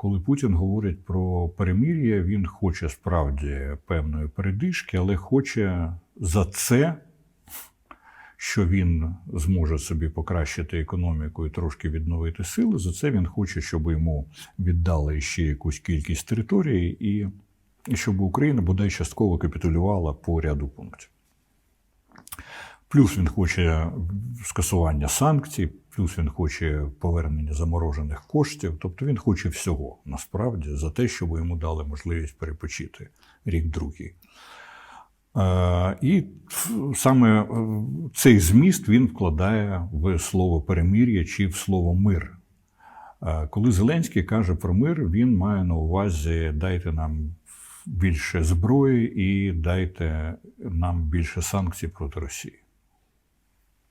Коли Путін говорить про перемир'я, він хоче справді певної передишки, але хоче за це, що він зможе собі покращити економіку і трошки відновити сили. За це він хоче, щоб йому віддали ще якусь кількість території, і щоб Україна бодай частково капітулювала по ряду пунктів. Плюс він хоче скасування санкцій, плюс він хоче повернення заморожених коштів. Тобто він хоче всього насправді за те, щоб йому дали можливість перепочити рік другий. Е, І саме е, цей зміст він вкладає в слово перемир'я чи в слово мир. Е, Коли Зеленський каже про мир, він має на увазі дайте нам більше зброї і дайте нам більше санкцій проти Росії.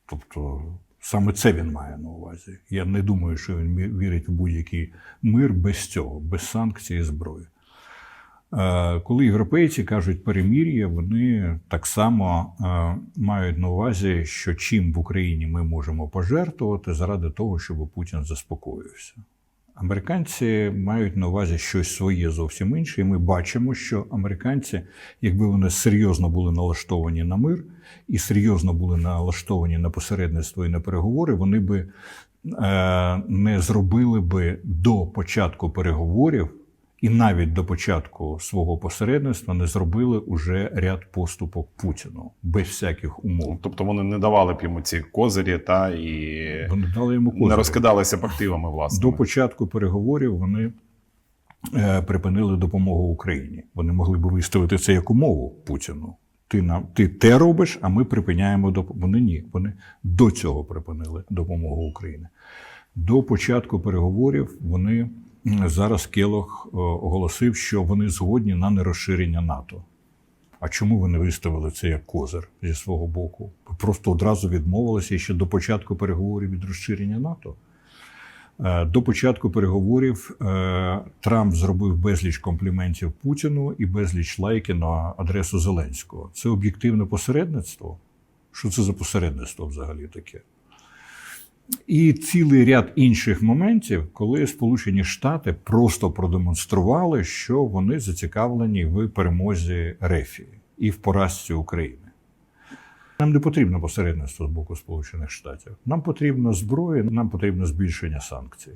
Тобто саме це він має на увазі. Я не думаю, що він вірить в будь-який мир без цього, без санкцій і зброї. Е, Коли європейці кажуть перемір'я, вони так само е, мають на увазі, що чим в Україні ми можемо пожертвувати заради того, щоб Путін заспокоївся. Американці мають на увазі щось своє зовсім інше, і ми бачимо, що американці, якби вони серйозно були налаштовані на мир і серйозно були налаштовані на посередництво і на переговори, вони би е, не зробили би до початку переговорів і навіть до початку свого посередництва не зробили уже ряд поступок Путіну без всяких умов. Тобто вони не давали б йому ці козирі та і Вони дали йому не розкидалися б активами власне. До початку переговорів вони е, припинили допомогу Україні. Вони могли б виставити це як умову Путіну. Ти нам ти те робиш, а ми припиняємо допомогу. Вони ні. Вони до цього припинили допомогу Україні. До початку переговорів вони зараз Келох е, оголосив, що вони згодні на нерозширення НАТО. А чому ви не виставили це як козир зі свого боку? Ви просто одразу відмовилися ще до початку переговорів від розширення НАТО. Е, До початку переговорів е, Трамп зробив безліч компліментів Путіну і безліч лайки на адресу Зеленського. Це об'єктивне посередництво. Що це за посередництво взагалі таке? І цілий ряд інших моментів, коли Сполучені Штати просто продемонстрували, що вони зацікавлені в перемозі Рефії і в поразці України. Нам не потрібно посередництво з боку Сполучених Штатів. Нам потрібна зброя, нам потрібно збільшення санкцій.